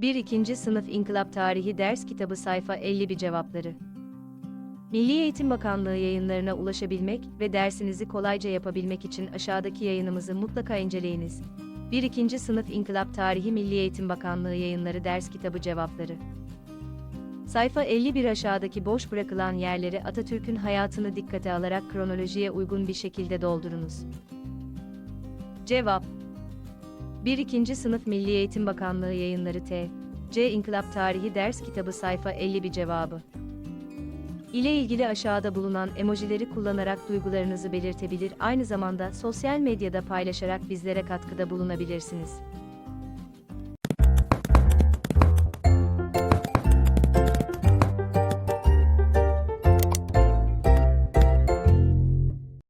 1. 2. Sınıf İnkılap Tarihi Ders Kitabı Sayfa 51 Cevapları Milli Eğitim Bakanlığı yayınlarına ulaşabilmek ve dersinizi kolayca yapabilmek için aşağıdaki yayınımızı mutlaka inceleyiniz. 1. 2. Sınıf İnkılap Tarihi Milli Eğitim Bakanlığı Yayınları Ders Kitabı Cevapları Sayfa 51 aşağıdaki boş bırakılan yerleri Atatürk'ün hayatını dikkate alarak kronolojiye uygun bir şekilde doldurunuz. Cevap 1. 2. Sınıf Milli Eğitim Bakanlığı Yayınları T. C. İnkılap Tarihi Ders Kitabı Sayfa 51 Cevabı ile ilgili aşağıda bulunan emojileri kullanarak duygularınızı belirtebilir aynı zamanda sosyal medyada paylaşarak bizlere katkıda bulunabilirsiniz.